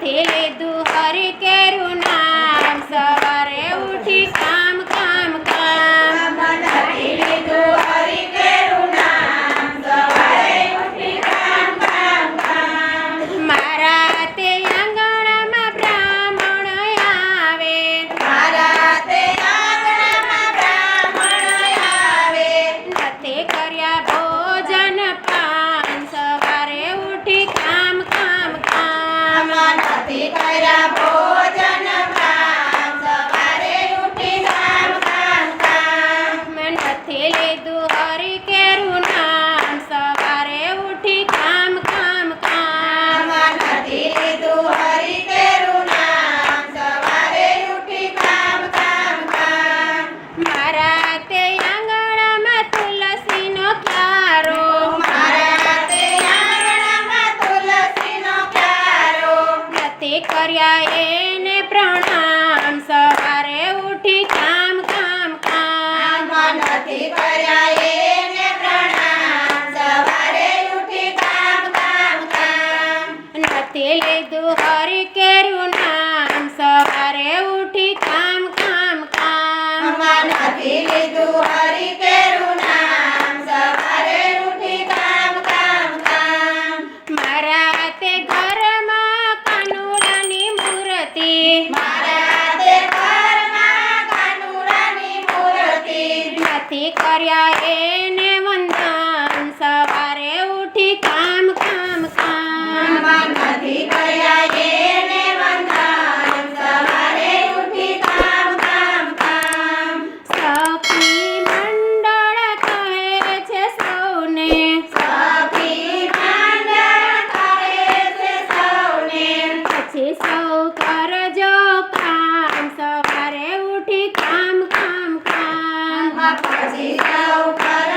तेरे दुहर के કર્યા એને પ્રણામ. સવારે ઉઠી કામ કામ કામ. નથી કર્યા એને પ્રણામ. સવારે ઉઠી કામ કામ કામ. નથી લીધું હરી કેરું રાયને વંદન સવારે ઉઠી a o e